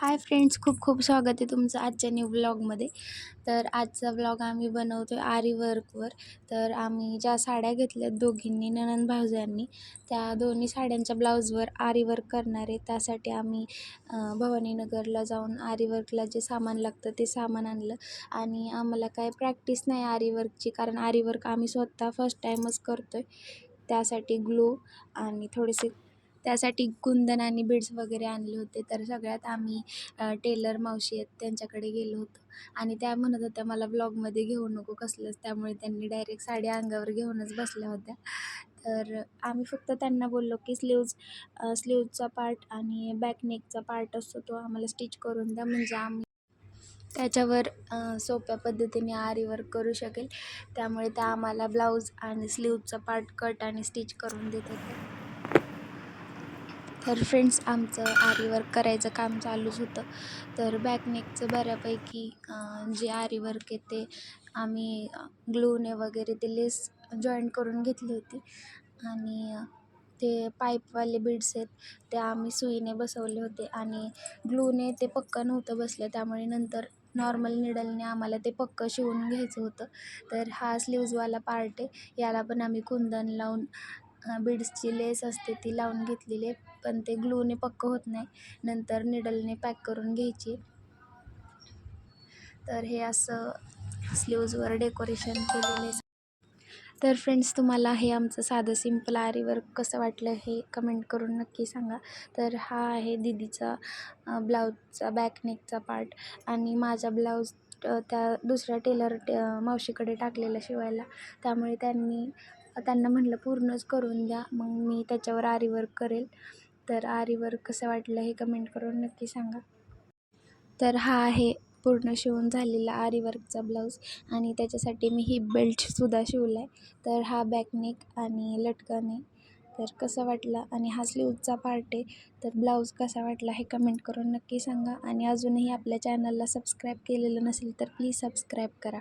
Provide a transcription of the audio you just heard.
Hi friends खूप खूप स्वागत आहे तुमचं आजच्या न्यू ब्लॉगमध्ये तर आजचा ब्लॉग आम्ही बनवतो आहे आरी वर्कवर तर आम्ही ज्या साड्या घेतल्यात दोघींनी ननंद भाऊजांनी त्या दोन्ही साड्यांच्या ब्लाऊजवर आरी वर्क करणार आहे. त्यासाठी आम्ही भवानीनगरला जाऊन आरी वर्कला जे सामान लागतं ते सामान आणलं. आणि आम्हाला काय प्रॅक्टिस नाही आरी वर्कची कारण आरी वर्क आम्ही स्वतः फर्स्ट टाईमच करतो आहे त्यासाठी ग्लू आणि थोडेसे त्यासाठी कुंदन आणि बीड्स वगैरे आणले होते. तर सगळ्यात आम्ही टेलर मावशी आहेत त्यांच्याकडे गेलो होतो. आणि त्या म्हणत होत्या मला ब्लॉगमध्ये घेऊ नको कसलंच. त्यामुळे त्यांनी डायरेक्ट साडी अंगावर घेऊनच बसल्या होत्या. तर आम्ही फक्त त्यांना बोललो की स्लीव्ज स्लीवचा पार्ट आणि बॅकनेकचा पार्ट असतो तो आम्हाला स्टिच करून द्या. म्हणजे आम्ही त्याच्यावर सोप्या पद्धतीने आरी वर्क करू शकेल. त्यामुळे त्या आम्हाला ब्लाऊज आणि स्लीवचा पार्ट कट आणि स्टिच करून देत होत्या. तर फ्रेंड्स आमचं आरीवर्क करायचं काम चालूच होतं. तर बॅकनेकचं बऱ्यापैकी जे आरीवर्क आहे ते आम्ही ग्लूने वगैरे ते लेस जॉईंट करून घेतली होती. आणि ते पाईपवाले बीड्स आहेत ते आम्ही सुईने बसवले होते. आणि ग्लूने ते पक्कं नव्हतं बसलं त्यामुळे नंतर नॉर्मल निडलने आम्हाला ते पक्कं शिवून घ्यायचं होतं. तर हा स्लीव्जवाला पार्ट आहे याला पण आम्ही कुंदन लावून बीड्सची लेस असते ती लावून घेतलेली आहे पण ते ग्लूने पक्कं होत नाही. नंतर निडलने पॅक करून घ्यायची. तर हे असं स्लीव्जवर डेकोरेशन केलेलं आहे. तर फ्रेंड्स तुम्हाला हे आमचं साधं सिंपल आरी वर्क कसं वाटलं हे कमेंट करून नक्की सांगा. तर हा आहे दीदीचा ब्लाऊजचा बॅकनेकचा पार्ट आणि माझा ब्लाऊज त्या दुसऱ्या टेलर मावशीकडे टाकलेला शिवायला. त्यामुळे त्यांनी त्यांना म्हटलं पूर्णच करून द्या मग मी त्याच्यावर आरीवर्क करेल. तर आरीवर्क कसं वाटलं हे कमेंट करून नक्की सांगा. तर हा आहे पूर्ण शिवून झालेला आरीवर्कचा ब्लाऊज आणि त्याच्यासाठी मी ही बेल्टसुद्धा शिवला आहे तर हा बॅकनेक आणि लटकन आहे तर कसं वाटलं आणि हा स्लीवचा पार्ट आहे तर ब्लाऊज कसा वाटला हे कमेंट करून नक्की सांगा. आणि अजूनही आपल्या चॅनलला सबस्क्राईब केलेलं नसेल तर प्लीज सबस्क्राईब करा.